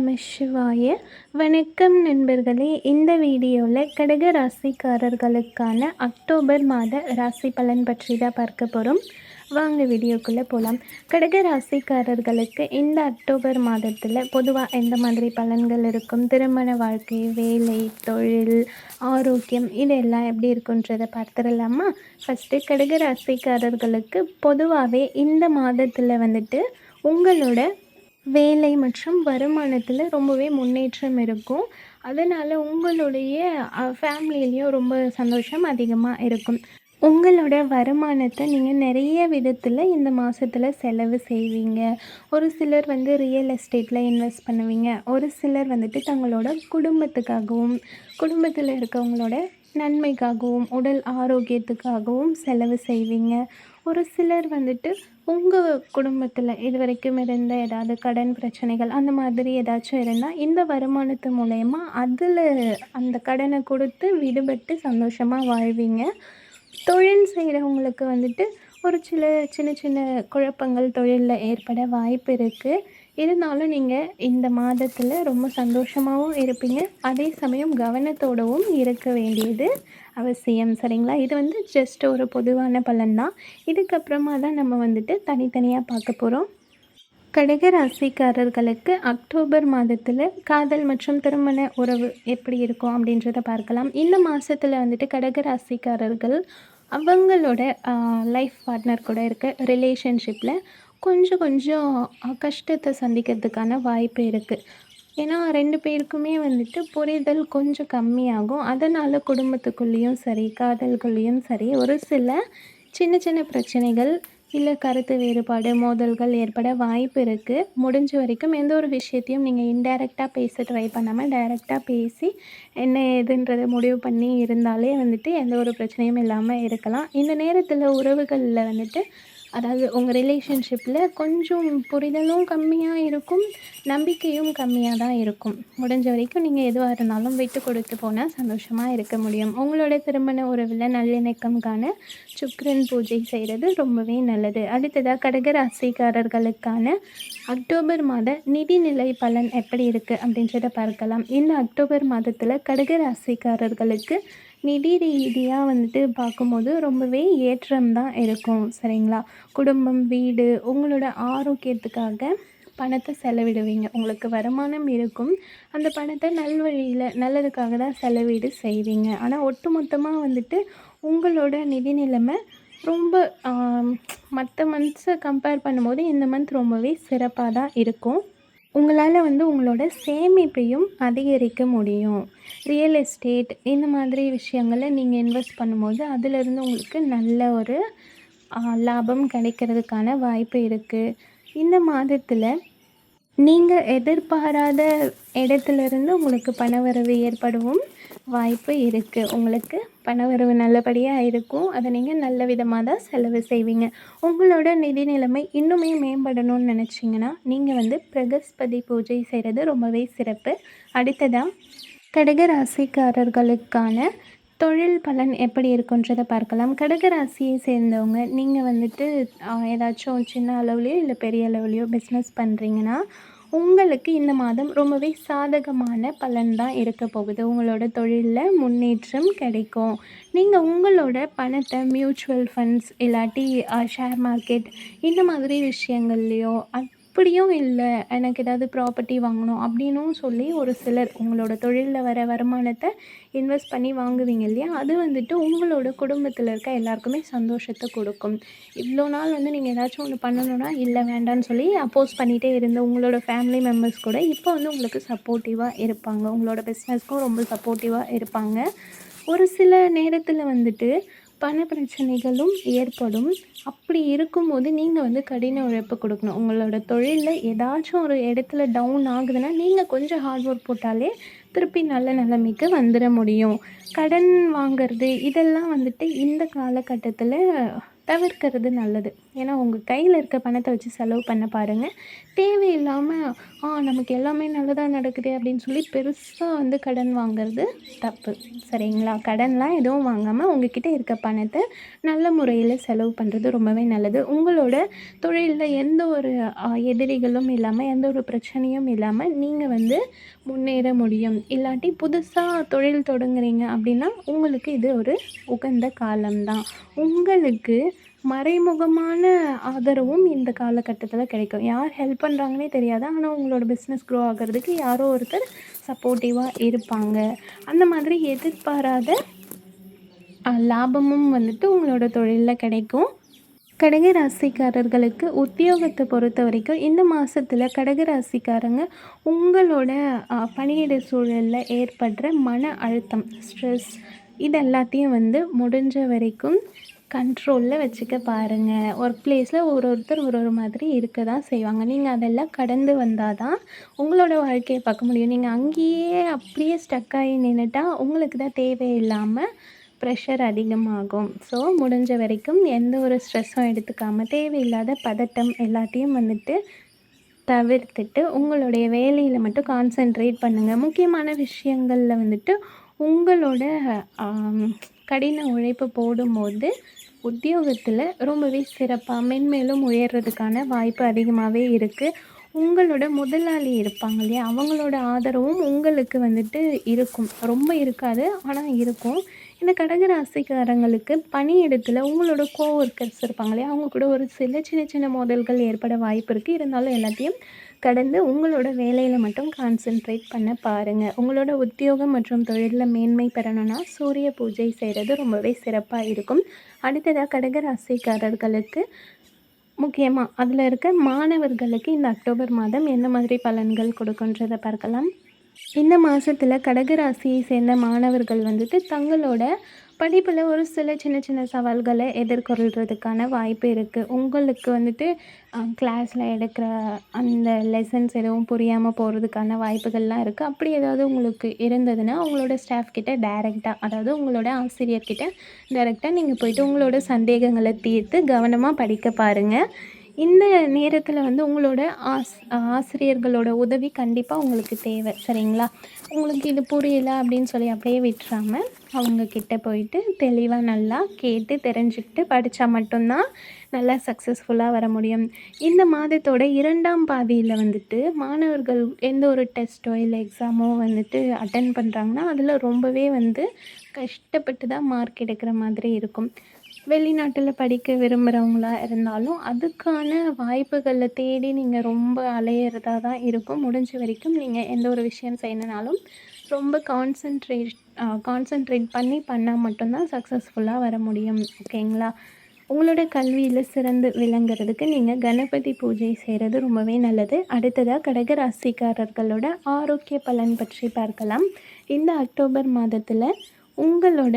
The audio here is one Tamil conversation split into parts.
நம சிவாய. வணக்கம் நண்பர்களே இந்த வீடியோவில் கடக ராசிக்காரர்களுக்கான அக்டோபர் மாத ராசி பலன் பற்றி தான் பார்க்க போகிறோம் வாங்க வீடியோக்குள்ளே போகலாம் கடக ராசிக்காரர்களுக்கு இந்த அக்டோபர் மாதத்தில் பொதுவாக எந்த மாதிரி பலன்கள் இருக்கும்? திருமண வாழ்க்கை வேலை தொழில் ஆரோக்கியம் இதெல்லாம் எப்படி இருக்குன்றதை பார்த்துடலாமா? ஃபஸ்ட்டு கடக ராசிக்காரர்களுக்கு பொதுவாகவே இந்த மாதத்தில் வந்துட்டு உங்களோட வேலை மற்றும் வருமானத்தில் ரொம்பவே முன்னேற்றம் இருக்கும். அதனால் உங்களுடைய ஃபேமிலியிலையும் ரொம்ப சந்தோஷம் அதிகமாக இருக்கும். உங்களோட வருமானத்தை நீங்கள் நிறைய விதத்தில் இந்த மாதத்தில் செலவு செய்வீங்க. ஒரு சிலர் வந்து ரியல் எஸ்டேட்டில் இன்வெஸ்ட் பண்ணுவீங்க. ஒரு சிலர் வந்துட்டு தங்களோட குடும்பத்துக்காகவும் குடும்பத்தில் இருக்கவங்களோட நன்மைக்காகவும் உடல் ஆரோக்கியத்துக்காகவும் செலவு செய்வீங்க. ஒரு சிலர் வந்துட்டு உங்கள் குடும்பத்தில் இது வரைக்கும் இருந்த ஏதாவது கடன் பிரச்சனைகள் அந்த மாதிரி ஏதாச்சும் இருந்தால் இந்த வருமானத்து மூலயமா அதில் அந்த கடனை கொடுத்து விடுபட்டு சந்தோஷமாக வாழ்வீங்க. தொழில் செய்கிறவங்களுக்கு வந்துட்டு ஒரு சில சின்ன சின்ன குழப்பங்கள் தொழிலில் ஏற்பட வாய்ப்பு இருக்குது இருந்தாலும் நீங்கள் இந்த மாதத்தில் ரொம்ப சந்தோஷமாகவும் இருப்பீங்க. அதே சமயம் கவனத்தோடவும் இருக்க வேண்டியது அவசியம். சரிங்களா? இது வந்து ஜஸ்ட் ஒரு பொதுவான பலன் தான் இதுக்கப்புறமா தான் நம்ம வந்துட்டு தனித்தனியாக பார்க்க போகிறோம் கடக ராசிக்காரர்களுக்கு அக்டோபர் மாதத்தில் காதல் மற்றும் திருமண உறவு எப்படி இருக்கும் அப்படின்றத பார்க்கலாம். இந்த மாதத்தில் வந்துட்டு கடக ராசிக்காரர்கள் அவங்களோட லைஃப் பார்ட்னர் கூட இருக்க. ரிலேஷன்ஷிப்பில் கொஞ்சம் கொஞ்சம் கஷ்டத்தை சந்திக்கிறதுக்கான வாய்ப்பு இருக்குது ஏன்னா ரெண்டு பேருக்குமே வந்துட்டு புரிதல் கொஞ்சம் கம்மியாகும். அதனால் குடும்பத்துக்குள்ளேயும் சரி காதல்குள்ளேயும் சரி ஒரு சில சின்ன சின்ன பிரச்சனைகள் இல்லை கருத்து வேறுபாடு மோதல்கள் ஏற்பட வாய்ப்பு இருக்குது முடிஞ்ச வரைக்கும் எந்த ஒரு விஷயத்தையும் நீங்கள் இன்டைரக்டாக பேச ட்ரை பண்ணாமல் டைரெக்டாக பேசி என்ன ஏதுன்றதை முடிவு பண்ணி இருந்தாலே வந்துட்டு எந்த ஒரு பிரச்சனையும் இல்லாமல் இருக்கலாம். இந்த நேரத்தில் உறவுகளில் வந்துட்டு அதாவது உங்கள் ரிலேஷன்ஷிப்பில் கொஞ்சம் புரிதலும் கம்மியாக இருக்கும் நம்பிக்கையும் கம்மியாக தான் இருக்கும். முடிஞ்ச வரைக்கும் நீங்கள் எதுவாக இருந்தாலும் விட்டு கொடுத்து போனால் சந்தோஷமாக இருக்க முடியும். உங்களோட திருமண உறவில் நல்லிணக்கம்கான சுக்ரன் பூஜை செய்கிறது ரொம்பவே நல்லது. அடுத்ததாக கடக ராசிக்காரர்களுக்கான அக்டோபர் மாத நிதிநிலை பலன் எப்படி இருக்குது அப்படின்றத பார்க்கலாம். இந்த அக்டோபர் மாதத்தில் கடக ராசிக்காரர்களுக்கு நிதி ரீதியாக வந்துட்டு பார்க்கும்போது ரொம்பவே ஏற்றம் தான் இருக்கும் சரிங்களா? குடும்பம் வீடு உங்களோட ஆரோக்கியத்துக்காக பணத்தை செலவிடுவீங்க. உங்களுக்கு வருமானம் இருக்கும். அந்த பணத்தை நல்வழியில் நல்லதுக்காக தான் செலவீடு செய்வீங்க. ஆனால் ஒட்டு மொத்தமாக வந்துட்டு உங்களோட நிதி நிலைமை ரொம்ப மற்ற மந்த்ஸை கம்பேர் பண்ணும்போது இந்த மந்த் ரொம்பவே சிறப்பாக தான் இருக்கும். உங்களால் வந்து உங்களோட சேமிப்பையும் அதிகரிக்க முடியும். ரியல் எஸ்டேட் இந்த மாதிரி விஷயங்களில் நீங்கள் இன்வெஸ்ட் பண்ணும்போது அதிலிருந்து உங்களுக்கு நல்ல ஒரு லாபம் கிடைக்கிறதுக்கான வாய்ப்பு இருக்குது இந்த மாதத்தில் நீங்கள் எதிர்பாராத இடத்துலேருந்து உங்களுக்கு பணவரவு ஏற்படவும் வாய்ப்பு இருக்குது உங்களுக்கு பணவரவு நல்லபடியாக இருக்கும். அதை நீங்கள் நல்ல விதமாக தான் செலவு செய்வீங்க. உங்களோட நிதி நிலைமை இன்னுமே மேம்படணும்னு நினச்சிங்கன்னா நீங்கள் வந்து பிரகஸ்பதி பூஜை செய்கிறது ரொம்பவே சிறப்பு. அடுத்ததாக கடகராசிக்காரர்களுக்கான தொழில் பலன் எப்படி இருக்குன்றதை பார்க்கலாம். கடகராசியை சேர்ந்தவங்க நீங்கள் வந்துட்டு ஏதாச்சும் சின்ன அளவுலேயோ இல்லை பெரிய அளவுலேயோ பிஸ்னஸ் பண்ணுறீங்கன்னா உங்களுக்கு இந்த மாதம் ரொம்பவே சாதகமான பலன் தான் இருக்க போகுது. உங்களோட தொழிலில் முன்னேற்றம் கிடைக்கும். நீங்கள் உங்களோட பணத்தை மியூச்சுவல் ஃபண்ட்ஸ் இல்லாட்டி ஷேர் மார்க்கெட் இந்த மாதிரி விஷயங்கள்லையோ அப்படியும் இல்லை. எனக்கு ஏதாவது ப்ராப்பர்ட்டி வாங்கணும் அப்படின்னும் சொல்லி ஒரு சிலர் உங்களோட தொழிலில் வர வருமானத்தை இன்வெஸ்ட் பண்ணி வாங்குவீங்க இல்லையா? அது வந்துட்டு உங்களோட குடும்பத்தில் இருக்க எல்லாருக்குமே சந்தோஷத்தை கொடுக்கும். இவ்வளோ நாள் வந்து நீங்கள் ஏதாச்சும் ஒன்று பண்ணணுன்னா இல்லை வேண்டான்னு சொல்லி அப்போஸ் பண்ணிகிட்டே இருந்த உங்களோட ஃபேமிலி மெம்பர்ஸ் கூட இப்போ வந்து உங்களுக்கு சப்போர்ட்டிவாக இருப்பாங்க. உங்களோட பிஸ்னஸ்க்கும் ரொம்ப சப்போர்ட்டிவாக இருப்பாங்க. ஒரு சில நேரத்தில் வந்துட்டு பண பிரச்சனைகளும் ஏற்படும். அப்படி இருக்கும்போது நீங்கள் வந்து கடின உழைப்பு கொடுக்கணும். உங்களோட தொழிலில் ஏதாச்சும் ஒரு இடத்துல டவுன் ஆகுதுன்னா நீங்கள் கொஞ்சம் ஹார்ட் ஒர்க் போட்டாலே திருப்பி நல்ல நிலைமைக்கு வந்துட முடியும். கடன் வாங்கிறது இதெல்லாம் வந்துட்டு இந்த காலகட்டத்தில் தவிர்க்கிறது நல்லது. ஏன்னா உங்கள் கையில் இருக்க பணத்தை வச்சு செலவு பண்ண பாருங்கள் தேவையில்லாமல் ஆ நமக்கு எல்லாமே நல்லதாக நடக்குது அப்படின்னு சொல்லி பெருசாக வந்து கடன் வாங்குறது தப்பு. சரிங்களா? கடன்லாம் எதுவும் வாங்காமல் உங்ககிட்ட இருக்க பணத்தை நல்ல முறையில் செலவு பண்ணுறது ரொம்பவே நல்லது. உங்களோட தொழிலில் எந்த ஒரு எதிரிகளும் இல்லாமல் எந்த ஒரு பிரச்சனையும் இல்லாமல் நீங்கள் வந்து முன்னேற முடியும். இல்லாட்டி புதுசாக தொழில் தொடங்குறீங்க அப்படின்னா உங்களுக்கு இது ஒரு உகந்த காலம்தான். உங்களுக்கு மறைமுகமான ஆதரவும் இந்த காலகட்டத்தில் கிடைக்கும். யார் ஹெல்ப் பண்ணுறாங்கன்னே தெரியாது. ஆனால் உங்களோட பிஸ்னஸ் க்ரோ ஆகிறதுக்கு யாரோ ஒருத்தர் சப்போர்ட்டிவாக இருப்பாங்க. அந்த மாதிரி எதிர்பாராத லாபமும் வந்துட்டு உங்களோட தொழிலில் கிடைக்கும். கடக ராசிக்காரர்களுக்கு உத்தியோகத்தை பொறுத்த வரைக்கும் இந்த மாதத்தில் கடக ராசிக்காரங்க உங்களோட பணியிட சூழலில் ஏற்படுற மன அழுத்தம் ஸ்ட்ரெஸ் இது எல்லாத்தையும் வந்து முடிஞ்ச வரைக்கும் கண்ட்ரோலில் வச்சுக்க பாருங்கள் ஒர்க் பிளேஸில் ஒரு ஒருத்தர் ஒரு ஒரு மாதிரி இருக்க தான் செய்வாங்க. நீங்கள் அதெல்லாம் கடந்து வந்தால் தான் உங்களோட வாழ்க்கையை பார்க்க முடியும். நீங்கள் அங்கேயே அப்படியே ஸ்டக் ஆகி நின்றுட்டா உங்களுக்கு தான் தேவையில்லாமல் ப்ரெஷர் அதிகமாகும். ஸோ முடிஞ்ச வரைக்கும் எந்த ஒரு ஸ்ட்ரெஸ்ஸும் எடுத்துக்காமல் தேவையில்லாத பதட்டம் எல்லாத்தையும் வந்துட்டு தவிர்த்துட்டு உங்களுடைய வேலையில் மட்டும் கான்சென்ட்ரேட் பண்ணுங்கள் முக்கியமான விஷயங்களில் வந்துட்டு உங்களோட கடின உழைப்பு போடும்போது உத்தியோகத்தில் ரொம்பவே சிறப்பாக மென்மேலும் உயர்றதுக்கான வாய்ப்பு அதிகமாகவே இருக்குது உங்களோட முதலாளி இருப்பாங்க இல்லையா? அவங்களோட ஆதரவும் உங்களுக்கு வந்துட்டு இருக்கும். ரொம்ப இருக்காது ஆனால் இருக்கும். இந்த கடகராசிக்காரங்களுக்கு பணியிடத்தில் உங்களோட கோ ஒர்க்கர்ஸ் இல்லையா அவங்க கூட ஒரு சில சின்ன சின்ன மோதல்கள் ஏற்பட வாய்ப்பு இருக்குது இருந்தாலும் எல்லாத்தையும் கடந்து உங்களோட வேலையில் மட்டும் கான்சென்ட்ரேட் பண்ண பாருங்கள் உங்களோட உத்தியோகம் மற்றும் தொழிலில் மேன்மை பெறணும்னா சூரிய பூஜை செய்கிறது ரொம்பவே சிறப்பாக இருக்கும். அடுத்ததாக கடகராசிக்காரர்களுக்கு முக்கியமாக அதில் இருக்க மாணவர்களுக்கு இந்த அக்டோபர் மாதம் என்ன மாதிரி பலன்கள் கொடுக்குன்றதை பார்க்கலாம். இந்த மாதத்தில் கடகராசியை சேர்ந்த மாணவர்கள் வந்துட்டு தங்களோட படிப்பில் ஒரு சில சின்ன சின்ன சவால்களை எதிர்கொள்கிறதுக்கான வாய்ப்பு இருக்குது உங்களுக்கு வந்துட்டு கிளாஸில் எடுக்கிற அந்த லெசன்ஸ் எதுவும் புரியாமல் போகிறதுக்கான வாய்ப்புகள்லாம் இருக்குது அப்படி ஏதாவது உங்களுக்கு இருந்ததுன்னா உங்களோட ஸ்டாஃப் கிட்ட டைரெக்டாக அதாவது உங்களோட ஆசிரியர்கிட்ட டைரெக்டாக நீங்கள் போயிட்டு உங்களோட சந்தேகங்களை தீர்த்து கவனமாக படிக்க பாருங்கள் இந்த நேரத்தில் வந்து உங்களோட ஆஸ் ஆசிரியர்களோட உதவி கண்டிப்பாக உங்களுக்கு தேவை சரிங்களா? உங்களுக்கு இது புரியல அப்படின்னு சொல்லி அப்படியே விட்டுறாமல் அவங்க கிட்டே போயிட்டு தெளிவாக நல்லா கேட்டு தெரிஞ்சுக்கிட்டு படித்தா மட்டும்தான் நல்லா சக்ஸஸ்ஃபுல்லாக வர முடியும். இந்த மாதத்தோட இரண்டாம் பாதியில் வந்துட்டு மாணவர்கள் எந்த ஒரு டெஸ்ட்டோ இல்லை எக்ஸாமோ வந்துட்டு அட்டன் பண்ணுறாங்கன்னா அதில் ரொம்பவே வந்து கஷ்டப்பட்டு தான் மார்க் எடுக்கிற மாதிரி இருக்கும். வெளிநாட்டில் படிக்க விரும்புகிறவங்களா இருந்தாலும் அதுக்கான வாய்ப்புகளை தேடி நீங்கள் ரொம்ப அலையிறதா தான் இருக்கும். முடிஞ்ச வரைக்கும் நீங்கள் எந்த ஒரு விஷயம் செய்யணுனாலும் ரொம்ப கான்சென்ட்ரேட் கான்சென்ட்ரேட் பண்ணி பண்ணால் மட்டும்தான் சக்ஸஸ்ஃபுல்லாக வர முடியும். ஓகேங்களா உங்களோட கல்வியில் சிறந்து விளங்குறதுக்கு நீங்கள் கணபதி பூஜை செய்கிறது ரொம்பவே நல்லது. அடுத்ததாக கடக ராசிக்காரர்களோட ஆரோக்கிய பலன் பற்றி பார்க்கலாம். இந்த அக்டோபர் மாதத்தில் உங்களோட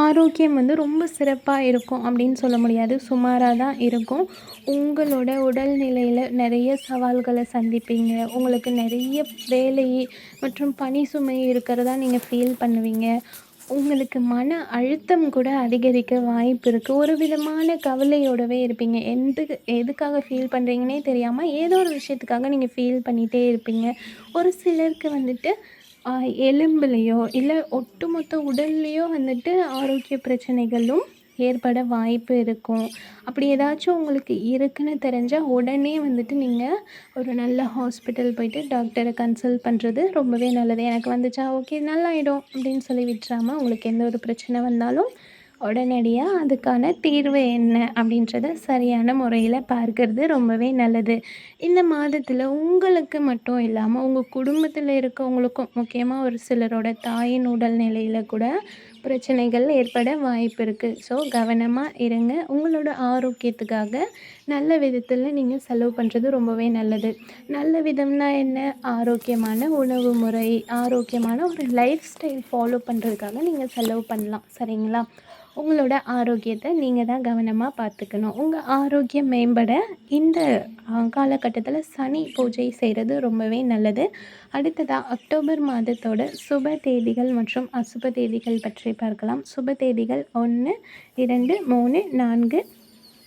ஆரோக்கியம் வந்து ரொம்ப சிறப்பாக இருக்கும் அப்படின்னு சொல்ல முடியாது. சுமாராக தான் இருக்கும். உங்களோட உடல்நிலையில் நிறைய சவால்களை சந்திப்பீங்க. உங்களுக்கு நிறைய வேலை மற்றும் பணி சுமை இருக்கிறதா நீங்கள் ஃபீல் பண்ணுவீங்க. உங்களுக்கு மன அழுத்தம் கூட அதிகரிக்க வாய்ப்பு இருக்குது ஒரு விதமான கவலையோடவே இருப்பீங்க. எந்த எதுக்காக ஃபீல் பண்ணுறீங்கன்னே தெரியாமல் ஏதோ ஒரு விஷயத்துக்காக நீங்கள் ஃபீல் பண்ணிகிட்டே இருப்பீங்க. ஒரு சிலருக்கு வந்துட்டு எலும்புலையோ இல்லை ஒட்டுமொத்த உடல்லையோ வந்துட்டு ஆரோக்கிய பிரச்சனைகளும் ஏற்பட வாய்ப்பு இருக்கும். அப்படி ஏதாச்சும் உங்களுக்கு இருக்குன்னு தெரிஞ்சால் உடனே வந்துட்டு நீங்கள் ஒரு நல்ல ஹாஸ்பிட்டல் போயிட்டு டாக்டரை கன்சல்ட் பண்ணுறது ரொம்பவே நல்லது. எனக்கு வந்துச்சா ஓகே நல்லாயிடும் அப்படின்னு சொல்லி விட்டுறாமல் உங்களுக்கு எந்த ஒரு பிரச்சனை வந்தாலும் உடனடியாக அதுக்கான தீர்வு என்ன அப்படின்றத சரியான முறையில் பார்க்கறது ரொம்பவே நல்லது. இந்த மாதத்தில் உங்களுக்கு மட்டும் இல்லாமல் உங்கள் குடும்பத்தில் இருக்கவங்களுக்கும் முக்கியமாக ஒரு சிலரோட தாயின் உடல்நிலையில் கூட பிரச்சனைகள் ஏற்பட வாய்ப்பு இருக்குது ஸோ கவனமாக இருங்க. உங்களோட ஆரோக்கியத்துக்காக நல்ல விதத்தில் நீங்கள் செலவு பண்ணுறது ரொம்பவே நல்லது. நல்ல விதம்னா என்ன? ஆரோக்கியமான உணவு முறை ஆரோக்கியமான ஒரு லைஃப் ஸ்டைல் ஃபாலோ பண்ணுறதுக்காக நீங்கள் செலவு பண்ணலாம். சரிங்களா? உங்களோட ஆரோக்கியத்தை நீங்கள் தான் கவனமாக பார்த்துக்கணும். உங்கள் ஆரோக்கியம் மேம்பட இந்த காலகட்டத்தில் சனி பூஜை செய்கிறது ரொம்பவே நல்லது. அடுத்ததாக அக்டோபர் மாதத்தோட சுப தேதிகள் மற்றும் அசுப தேதிகள் பற்றி பார்க்கலாம். சுப தேதிகள் ஒன்று இரண்டு மூணு நான்கு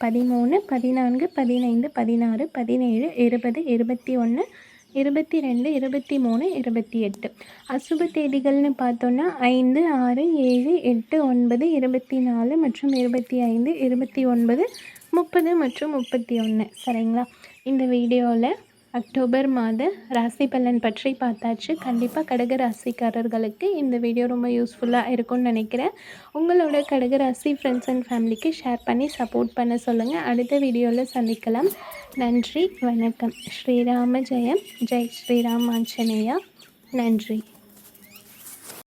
பதிமூணு பதினான்கு பதினைந்து பதினாறு பதினேழு இருபது இருபத்தி ஒன்று இருபத்தி ரெண்டு இருபத்தி மூணு இருபத்தி எட்டு. அசுப தேதிகள்னு பார்த்தோன்னா ஐந்து ஆறு ஏழு எட்டு ஒன்பது இருபத்தி நாலு மற்றும் இருபத்தி ஐந்து இருபத்தி ஒன்பது முப்பது மற்றும் முப்பத்தி ஒன்று. சரிங்களா? இந்த வீடியோவில் அக்டோபர் மாத ராசி பலன் பற்றி பார்த்தாச்சு. கண்டிப்பாக கடக ராசிக்காரர்களுக்கு இந்த வீடியோ ரொம்ப யூஸ்ஃபுல்லாக இருக்கும்னு நினைக்கிறேன். உங்களோட கடக ராசி ஃப்ரெண்ட்ஸ் அண்ட் ஃபேமிலிக்கு ஷேர் பண்ணி சப்போர்ட் பண்ண சொல்லுங்கள் அடுத்த வீடியோவில் சந்திக்கலாம். நன்றி வணக்கம். ஸ்ரீராம ஜெயம். ஜெய் ஸ்ரீராம் ஆஞ்சநேயா நன்றி.